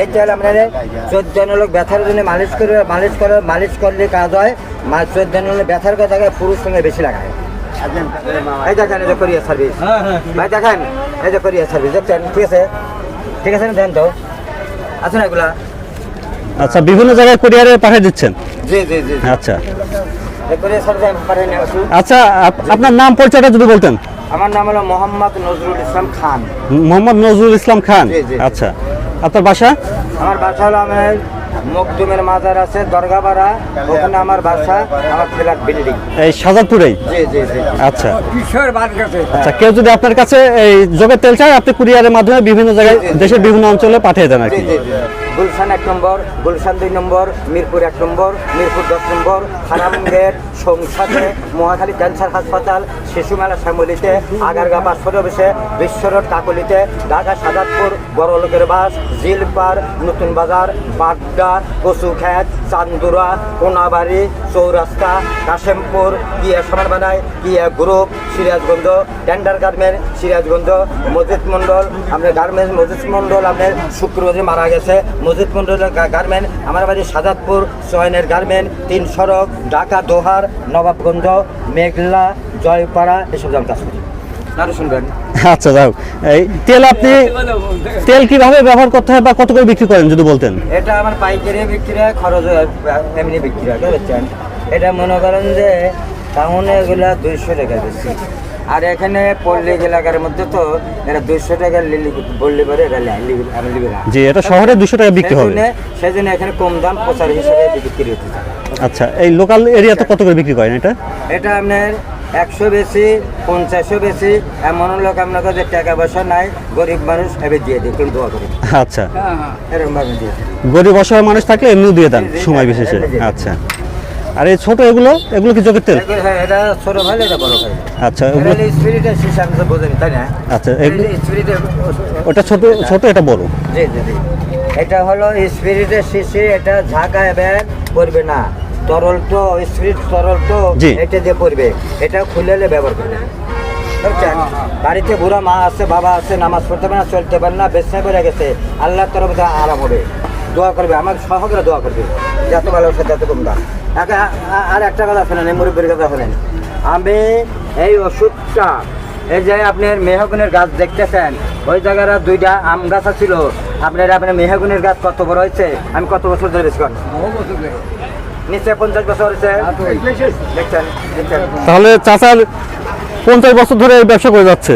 এই তেল আপনার চোদ্দ লোক ব্যথার জন্য মালিশ করে মালিশ করে মালিশ করলে কাজ হয়। চোদ্দ লোক ব্যথার কথাকে পুরুষ সঙ্গে বেশি লাগায়। এই দেখেন এই যে কোরিয়ার সার্ভিস ভাই দেখেন এই যে কোরিয়ার সার্ভিস দেখছেন? ঠিক আছে? ঠিক আছে না দেন তো। আছে না এগুলা। আচ্ছা বিভিন্ন জায়গায় কুরিয়ারে পাঠিয়ে দিচ্ছেন? জি জি জি আচ্ছা। আচ্ছা আপনার নাম পরিচয়টা যদি বলতেন। আমার নাম হলো মোহাম্মদ নজরুল ইসলাম খান। মোহাম্মদ নজরুল ইসলাম খান। আচ্ছা। আপনার বাসা? আমার বাসা হলো আমার মকদুমের মাজার আছে দরগাপাড়া। ওখানে আমার বাসা আমার ফ্ল্যাট বিল্ডিং। এই শাহজাদপুরেই জি জি জি। আচ্ছা। কিশোর আচ্ছা কেউ যদি আপনার কাছে এই যোগের তেল চায় আপনি কুরিয়ারের মাধ্যমে বিভিন্ন জায়গায়। দেশের বিভিন্ন অঞ্চলে পাঠিয়ে দেন আর কি। জি জি। গুলশান এক নম্বর, গুলশান দুই নম্বর, মিরপুর এক নম্বর, মিরপুর দশ নম্বর, হারামগেট, সংসাদে, মহাখালী ক্যান্সার হাসপাতাল, শিশু মেলা শ্যামলিতে, আগারগা বাস অফিসে বিশ্বরোড কাকলিতে, ঢাকা সাদাতপুর, বড়লোকের বাস জিলপার নতুন বাজার, বাগদা কচুখ্যাত চান্দুরা, কোনাবাড়ি, চৌরাস্তা, কাশেমপুর কিয়া সমান বানায় কিয়া group, Sirajganj, tender garment, Sirajganj মসজিদ মন্ডল আপনার গার্মেন্টস মসজিদ মন্ডল আপনার শুক্রবারে মারা গেছে। মসজিদ মন্ডলের গার্মেন্ট, আমার বাড়ি সাজাদপুর সোয়েনের গার্মেন্ট, তিন সড়ক, ঢাকা, দোহার, নবাবগঞ্জ, মেঘলা, জয়পাড়া, এসব জায়গায় কাজ করি আচ্ছা যাও এই তেল আপনি তেল কীভাবে ব্যবহার করতে হয় বা কত করে বিক্রি করেন যদি বলতেন? এটা আমার পাইকারি বিক্রি হয় খরচ এমনি বিক্রি হয় বুঝছেন? এটা মনে করেন যে টাউনে এগুলা দুইশো টাকা বেশি। আর এখানে পল্লী এলাকার মধ্যে তো এটা দুইশো টাকা লিলি বললে পরে এটা যে এটা শহরে দুশো টাকা বিক্রি হবে। সেজন্য- সেজন্য এখানে কম দাম প্রচার হিসেবে বিক্রি হতে আচ্ছা এই লোকাল এরিয়াতে কত করে বিক্রি করেন এটা? এটা আপনার একশো বেশি পঞ্চাশও বেশি এমন লোক আপনার কাছে টাকা পয়সা নাই গরিব মানুষ এবার দিয়ে দিই কিন্তু দোয়া করি আচ্ছা। এরকম ভাবে দিয়ে গরিব অসহায় মানুষ থাকলে এমনিও দিয়ে দেন সময় হ্যাঁ, বিশেষে। আচ্ছা। আর এই ছোট এগুলো এগুলো কি যোগের তেল? হ্যাঁ, এটা ছোট ভাই এটা বড় ভাই। আচ্ছা হলো স্পিরিটের শিশা আমি তো বোঝেনি তাই না? আচ্ছা এগুলো স্পিরিটের ওটা ছোট ছোট এটা বড়? জি জি জি। এটা হলো স্পিরিটের শিশি এটা ঝাঁকা ব্যাগ করবে না। তরল তো স্পিরিট তরল তো এটা দিয়ে পড়বে এটা খুলেলে ব্যবহার করবে। বুঝছেন? বাড়িতে বুড়া মা আছে বাবা আছে নামাজ পড়তে পারে না চলতে পারে না বেশি বেড়ে গেছে। আল্লাহর তরফে তার আরাম হবে। দোয়া করবে আমার সহকারে দোয়া করবে। যত ভালো সে তত কম দাম। আর একটা কথা শোনেন এই মুরব্বীর কথা শোনেন। আমি এই ওষুধটা এই যে আপনার মেহগুনের গাছ দেখতেছেন ওই জায়গার দুইটা আম গাছ ছিল আপনার আপনার মেহগুনের গাছ কত বড় হয়েছে? আমি কত বছর ধরে বেশি নিচে পঞ্চাশ বছর হয়েছে। দেখছেন দেখছেন। তাহলে চাচার পঞ্চাশ বছর ধরে এই ব্যবসা করে যাচ্ছে।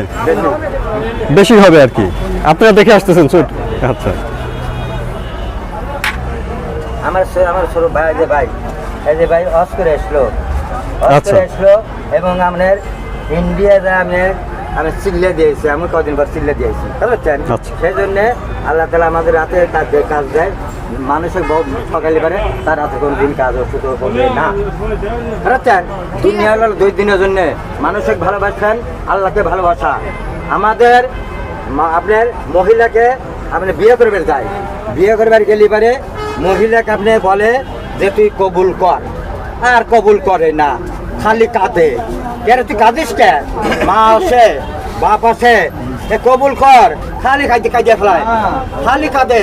বেশি। হবে আর কি। আপনারা দেখে আসতেছেন ছোট আচ্ছা। আমার আমার ছোট ভাই যে ভাই এই যে ভাই অস করে আসলো অস আচ্ছা। করে আসলো এবং আপনার ইন্ডিয়া যা আমি চিল্লে দিয়েছি আমি কদিন পর চিল্লে দিয়েছি। বুঝছেন? আচ্ছা। সেই জন্য আল্লাহ তালা আমাদের রাতে কাজ দেয় কাজ দেয় মানুষের সকালে পারে, তার হাতে কোনো দিন কাজ ওষুধ করবে না। বুঝছেন দুনিয়া হলো দুই দিনের জন্য। মানুষকে ভালোবাসেন আল্লাহকে ভালোবাসা। আমাদের আপনার মহিলাকে আপনি বিয়ে করবে যায়। বিয়ে করবার গেলে পারে, মহিলাকে আপনি বলে যে তুই কবুল কর। আর কবুল করে না, খালি কাঁদে। কেন তুই কাঁদিস কে? মা আছে বাপ আছে কবুল কর। খালি কাঁদে কাঁদে ফেলায়। খালি কাঁদে।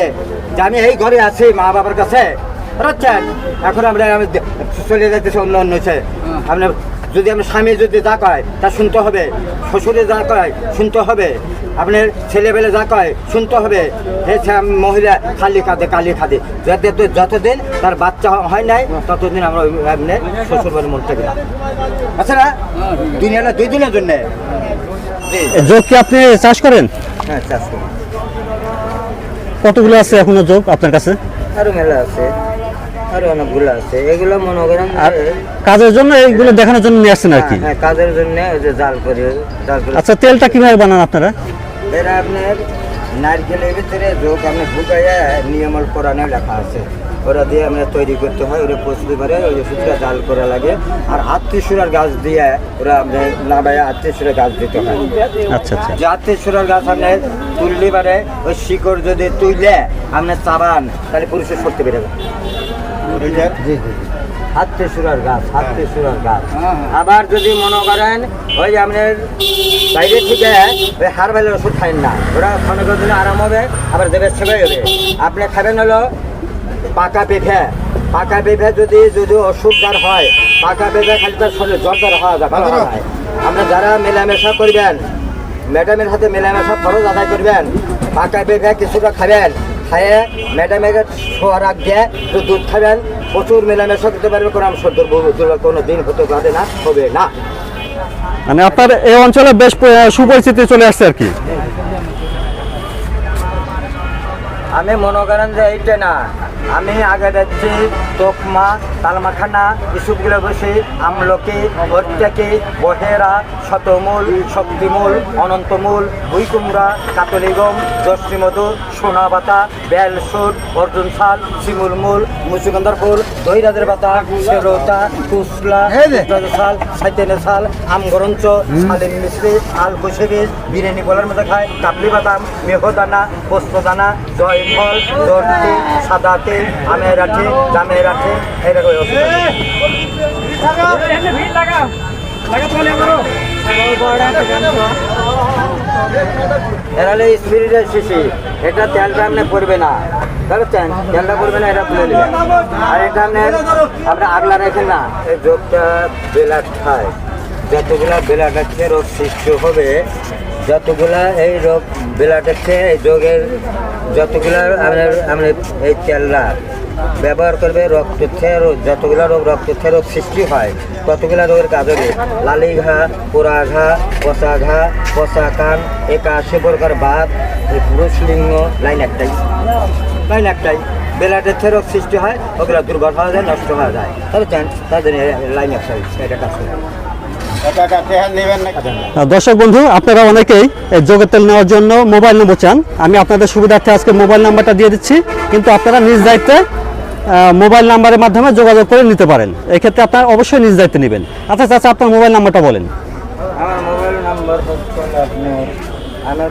যে আমি এই ঘরে আছি মা বাবার কাছে। বুঝছেন? এখন আমরা আমি চলে যাইতেছে অন্য অন্য হচ্ছে আপনার যদি আপনার স্বামী যদি যা কয় তা শুনতে হবে। শ্বশুরে যা কয় শুনতে হবে। আপনার ছেলেবেলে যা কয় শুনতে হবে। এই মহিলা খালি কাঁদে কালি খাদে যাতে যতদিন তার বাচ্চা হয় নাই ততদিন আমরা আপনার শ্বশুর বাড়ির মন থেকে না আচ্ছা না? দুই দিনের জন্যে। যোগ কি আপনি চাষ করেন? হ্যাঁ চাষ করি। কতগুলো আছে এখনও যোগ আপনার কাছে? আরও মেলা আছে আরও অনেকগুলো আছে। এগুলো মনে করেন আর কাজের জন্য এইগুলো দেখানোর জন্য নিয়ে আসছেন আর কি? হ্যাঁ, হ্যাঁ, কাজের জন্য ওই যে জাল করে জাল করে আচ্ছা তেলটা কীভাবে বানান আপনারা? এরা আপনার নারকেলের ভিতরে যোগ আপনি ঢুকাইয়া নিয়মল কোরআনে লেখা আছে। ওরা দিয়ে আমরা তৈরি করতে হয় ওরা প্রস্তুতি করে ওই ওষুধটা জাল করা লাগে। আর আত্মীয়সুরার গাছ দিয়ে ওরা আমরা নামায় আত্মীয়সুরের গাছ দিতে হয়। আচ্ছা আচ্ছা। যে আত্মীয়সুরার গাছ আপনি তুললে পারে ওই শিকড় যদি তুললে আপনি চাবান তাহলে পুরুষের শক্তি বেড়ে যাবে হাতে সুরার গাছ হাতে গাছ। আবার যদি মনে করেন ওই আপনার বাইরে থেকে ওই হারবালের ওষুধ খাইন না ওরা ক্ষণিকের জন্য আরাম হবে আবার দেবের সেবাই হবে। আপনি খাবেন হলো পাকা পেঁপে পাকা পেঁপে যদি যদি অসুখ যার হয় পাকা পেঁপে খালি তার শরীরে জ্বর হওয়া যায় ভালো হয়। আপনি যারা মেলামেশা করবেন ম্যাডামের হাতে মেলামেশা খরচ আদায় করবেন পাকা পেঁপে কিছুটা খাবেন খাইয়ে ম্যাডামের আগ দিয়ে একটু দুধ খাবেন প্রচুর মেলামেশা করতে পারবে কোনো আমি সদ্য কোনো দিন হতে পারে না হবে না। মানে আপনার এই অঞ্চলে বেশ সুপরিচিতি চলে আসছে আর কি। আমি মনে করেন যে এইটা না আমি আগে যাচ্ছি তোকমা, তালমাখানা ইসুপগুলো বসে আমলকি প্রত্যেকে বহেরা, শতমূল, শক্তিমূল, অনন্তমূল ভুইকুমড়া কাতলিগম দশমধু সোনাবাতা বেলসুট অর্জুন শাল শিমুল মূল মুচুগন্ধার ফুল দৈরাজের পাতা সেরোতা কুসলা শাল সাইতেনে শাল আমগরঞ্চ শালিন মিশ্রি আল কুশি বিরিয়ানি বলার মধ্যে খায় কাবলি বাদাম মেঘদানা পোস্তদানা জয়ফল দর্তি সাদা তেল আমের আঠে জামের আঠে এরকম ওষুধ আছে। এরা হলো স্পিরিটের শিশি এটা তেলটা আপনি পড়বে না। বুঝছেন তেলটা পড়বে না, এটা তুলে নেবেন আর এটা আপনি আপনি আগলা রেখেন না। এই যোগটা বেলাট খায়। যতগুলা বেলাট আছে, রোগ সৃষ্টি হবে। যতগুলা এই রোগ বেলাট আছে, এই যোগের যতগুলা আপনার আপনার এই তেলটা ব্যবহার করবে, রক্ত থেকে রোগ যতগুলা রোগ, রক্ত রোগ সৃষ্টি হয়, ততগুলা রোগের কাজ হবে লালি ঘা, পোড়া ঘা, পচা ঘা, পচা কান, একাশি প্রকার বাদ পুরুষ লিঙ্গ, লাইন একটাই। লাইন একটাই। বেলাটের রোগ সৃষ্টি হয়, ওগুলা দুর্বল হওয়া যায়, নষ্ট হওয়া যায়। তাহলে চান, তাদের লাইন একটাই, এটা কাজ করে দর্শক বন্ধু, আপনারা অনেকেই যোগের তেল নেওয়ার জন্য মোবাইল নম্বর চান। আমি আপনাদের সুবিধার্থে আজকে মোবাইল নাম্বারটা দিয়ে দিচ্ছি। কিন্তু আপনারা নিজ দায়িত্বে মোবাইল নাম্বারের মাধ্যমে যোগাযোগ করে নিতে পারেন। এক্ষেত্রে আপনার অবশ্যই নিজ দায়িত্বে নেবেন। আচ্ছা আচ্ছা আপনার মোবাইল নাম্বারটা বলেন। আমার মোবাইল নাম্বার হচ্ছে আপনার আমার